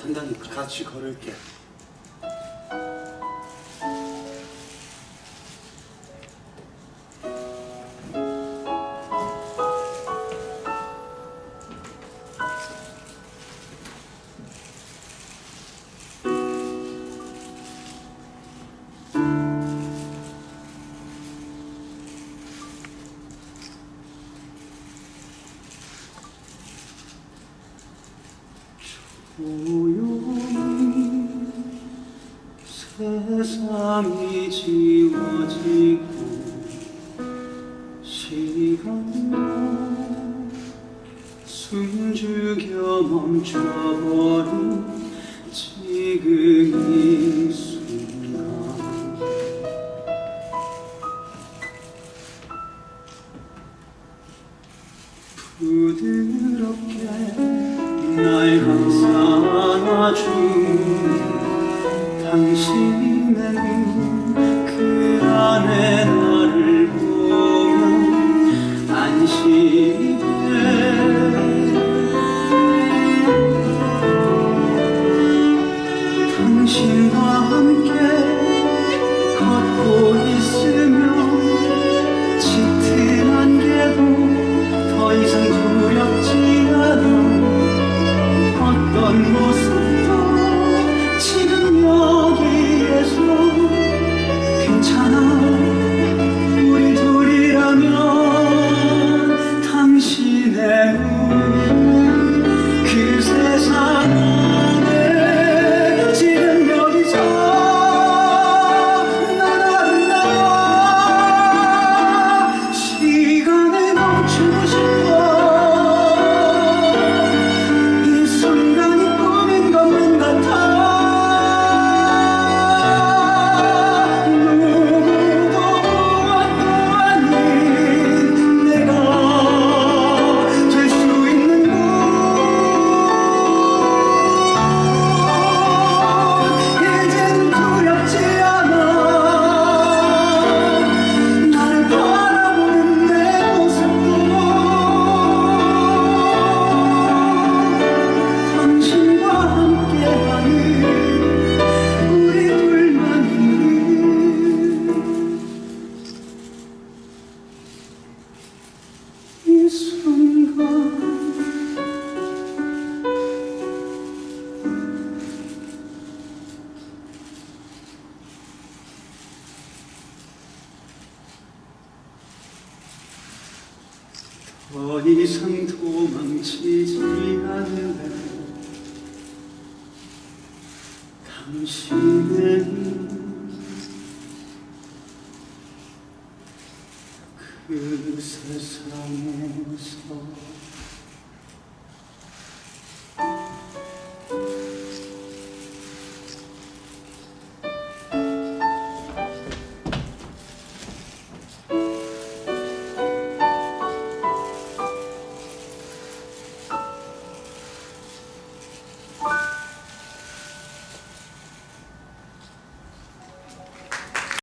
한다니까. 같이 걸을게. 조용히 세상이 지워지고 시간도 숨죽여 멈춰버린 지금 이 순간 부드럽게 날 감싸준 당신의 눈그 안에 나를 보면 안심이 돼 당신과 함께 걷고 있으면 짙은 안개도 더 이상 당 더 이상 도망치지 않을래 당신은 그 세상에서